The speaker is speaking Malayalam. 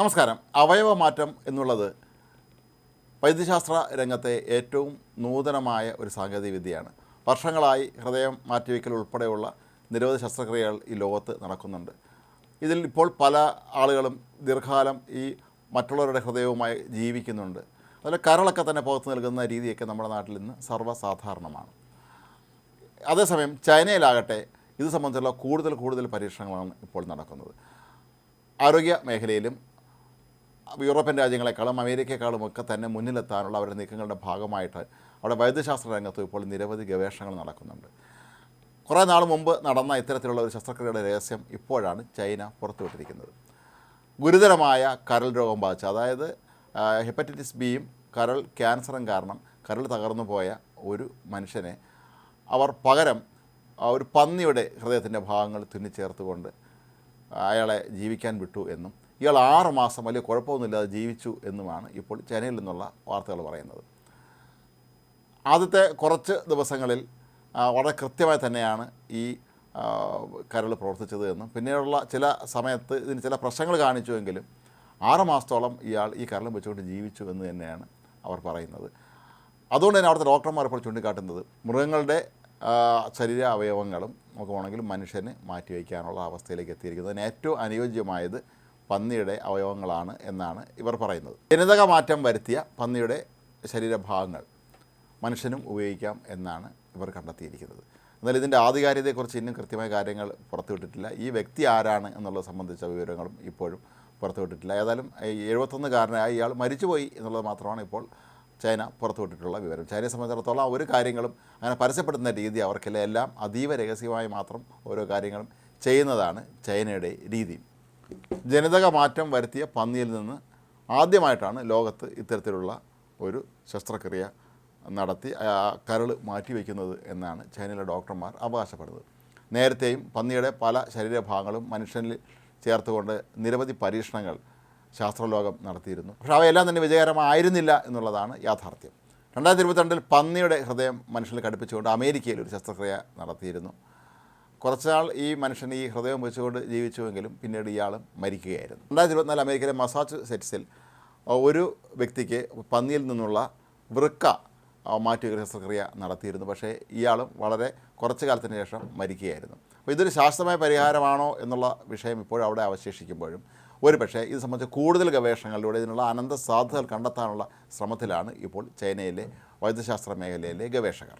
നമസ്കാരം. അവയവ മാറ്റം എന്നുള്ളത് വൈദ്യശാസ്ത്ര രംഗത്തെ ഏറ്റവും നൂതനമായ ഒരു സാങ്കേതിക വിദ്യയാണ് വർഷങ്ങളായി ഹൃദയം മാറ്റിവെക്കൽ ഉൾപ്പെടെയുള്ള നിരവധി ശസ്ത്രക്രിയകൾ ഈ ലോകത്ത് നടക്കുന്നുണ്ട്. ഇതിൽ ഇപ്പോൾ പല ആളുകളും ദീർഘകാലം ഈ മറ്റുള്ളവരുടെ ഹൃദയവുമായി ജീവിക്കുന്നുണ്ട്. അതിൽ കരളൊക്കെ തന്നെ പുറത്ത് നൽകുന്ന രീതിയൊക്കെ നമ്മുടെ നാട്ടിൽ ഇന്ന് സർവസാധാരണമാണ്. അതേസമയം ചൈനയിലാകട്ടെ ഇത് സംബന്ധിച്ചുള്ള കൂടുതൽ കൂടുതൽ പരീക്ഷണങ്ങളാണ് ഇപ്പോൾ നടക്കുന്നത്. ആരോഗ്യ മേഖലയിലും യൂറോപ്യൻ രാജ്യങ്ങളെക്കാളും അമേരിക്കയെക്കാളും ഒക്കെ തന്നെ മുന്നിലെത്താനുള്ള അവരുടെ നീക്കങ്ങളുടെ ഭാഗമായിട്ട് അവിടെ വൈദ്യശാസ്ത്ര രംഗത്ത് ഇപ്പോൾ നിരവധി ഗവേഷണങ്ങൾ നടക്കുന്നുണ്ട്. കുറേ നാൾ മുമ്പ് നടന്ന ഇത്തരത്തിലുള്ള ഒരു ശസ്ത്രക്രിയയുടെ രഹസ്യം ഇപ്പോഴാണ് ചൈന പുറത്തുവിട്ടിരിക്കുന്നത്. ഗുരുതരമായ കരൾ രോഗം ബാധിച്ച. അതായത് ഹെപ്പറ്റൈറ്റിസ് ബിയും കരൾ ക്യാൻസറും കാരണം കരൾ തകർന്നു പോയ ഒരു മനുഷ്യനെ അവർ പകരം ഒരു പന്നിയുടെ ഹൃദയത്തിന്റെ ഭാഗങ്ങൾ തുന്നിച്ചേർത്തുകൊണ്ട് അയാളെ ജീവിക്കാൻ വിട്ടു എന്നും ഇയാൾ ആറ് മാസം വലിയ കുഴപ്പമൊന്നുമില്ലാതെ ജീവിച്ചു എന്നുമാണ് ഇപ്പോൾ ചൈനയിൽ നിന്നുള്ള വാർത്തകൾ പറയുന്നത്. ആദ്യത്തെ കുറച്ച് ദിവസങ്ങളിൽ വളരെ കൃത്യമായി തന്നെയാണ് ഈ കരൾ പ്രവർത്തിച്ചത് എന്നും പിന്നീടുള്ള ചില സമയത്ത് ഇതിന് ചില പ്രശ്നങ്ങൾ കാണിച്ചുവെങ്കിലും ആറ് മാസത്തോളം ഇയാൾ ഈ കരളും വെച്ചുകൊണ്ട് ജീവിച്ചു എന്ന് തന്നെയാണ് അവർ പറയുന്നത്. അതുകൊണ്ട് തന്നെ അവിടുത്തെ ഡോക്ടർമാർ ഇപ്പോൾ ചൂണ്ടിക്കാട്ടുന്നത് മൃഗങ്ങളുടെ ശരീര അവയവങ്ങളും നമുക്ക് മനുഷ്യന് മാറ്റിവെക്കാനുള്ള അവസ്ഥയിലേക്ക് എത്തിയിരിക്കുന്നത്. അതിന് ഏറ്റവും അനുയോജ്യമായത് പന്നിയുടെ അവയവങ്ങളാണ് എന്നാണ് ഇവർ പറയുന്നത്. ജനിതക മാറ്റം വരുത്തിയ പന്നിയുടെ ശരീരഭാഗങ്ങൾ മനുഷ്യനും ഉപയോഗിക്കാം എന്നാണ് ഇവർ കണ്ടെത്തിയിരിക്കുന്നത്. എന്നാൽ ഇതിന്റെ ആധികാരികതയെക്കുറിച്ച് ഇന്നും കൃത്യമായ കാര്യങ്ങൾ പുറത്തുവിട്ടിട്ടില്ല. ഈ വ്യക്തി ആരാണ് എന്നുള്ളത് സംബന്ധിച്ച വിവരങ്ങളും ഇപ്പോഴും പുറത്തുവിട്ടിട്ടില്ല. ഏതായാലും എഴുപത്തൊന്നുകാരനായ ഇയാൾ മരിച്ചുപോയി എന്നുള്ളത് മാത്രമാണ് ഇപ്പോൾ ചൈന പുറത്തുവിട്ടിട്ടുള്ള വിവരം. ചൈനയെ സംബന്ധിച്ചിടത്തോളം ഒരു കാര്യങ്ങളും അങ്ങനെ പരസ്യപ്പെടുത്തുന്ന രീതി അവർക്കില്ല. എല്ലാം അതീവ രഹസ്യമായി മാത്രം ഓരോ കാര്യങ്ങളും ചെയ്യുന്നതാണ് ചൈനയുടെ രീതി. ജനിതക മാറ്റം വരുത്തിയ പന്നിയിൽ നിന്ന് ആദ്യമായിട്ടാണ് ലോകത്ത് ഇത്തരത്തിലുള്ള ഒരു ശസ്ത്രക്രിയ നടത്തി കരൾ മാറ്റിവെക്കുന്നത് എന്നാണ് ചൈനയിലെ ഡോക്ടർമാർ അവകാശപ്പെടുന്നത്. നേരത്തെയും പന്നിയുടെ പല ശരീരഭാഗങ്ങളും മനുഷ്യനിൽ ചേർത്തുകൊണ്ട് നിരവധി പരീക്ഷണങ്ങൾ ശാസ്ത്രലോകം നടത്തിയിരുന്നു. പക്ഷേ അവയെല്ലാം തന്നെ വിജയകരമായിരുന്നില്ല എന്നുള്ളതാണ് യാഥാർത്ഥ്യം. രണ്ടായിരത്തി ഇരുപത്തിരണ്ടിൽ പന്നിയുടെ ഹൃദയം മനുഷ്യനിൽ ഘടിപ്പിച്ചുകൊണ്ട് അമേരിക്കയിൽ ഒരു ശസ്ത്രക്രിയ നടത്തിയിരുന്നു. കുറച്ചാൾ ഈ മനുഷ്യൻ ഈ ഹൃദയം വെച്ചുകൊണ്ട് ജീവിച്ചുവെങ്കിലും പിന്നീട് ഇയാൾ മരിക്കുകയായിരുന്നു. രണ്ടായിരത്തി ഇരുപത്തിനാല് അമേരിക്കയിലെ മസാച്ചുസെറ്റ്സിൽ ഒരു വ്യക്തിക്ക് പന്നിയിൽ നിന്നുള്ള വൃക്ക മാറ്റി മാറ്റിവെക്കൽ ശസ്ത്രക്രിയ നടത്തിയിരുന്നു. പക്ഷേ ഇയാളും വളരെ കുറച്ച് കാലത്തിന് ശേഷം മരിക്കുകയായിരുന്നു. അപ്പോൾ ഇതൊരു ശാസ്ത്രമായ പരിഹാരമാണോ എന്നുള്ള വിഷയം ഇപ്പോഴും അവിടെ അവശേഷിക്കുമ്പോഴും ഒരു പക്ഷേ ഇത് സംബന്ധിച്ച് കൂടുതൽ ഗവേഷണങ്ങളിലൂടെ ഇതിനുള്ള അനന്ത സാധ്യതകൾ കണ്ടെത്താനുള്ള ശ്രമത്തിലാണ് ഇപ്പോൾ ചൈനയിലെ വൈദ്യശാസ്ത്ര മേഖലയിലെ ഗവേഷകർ.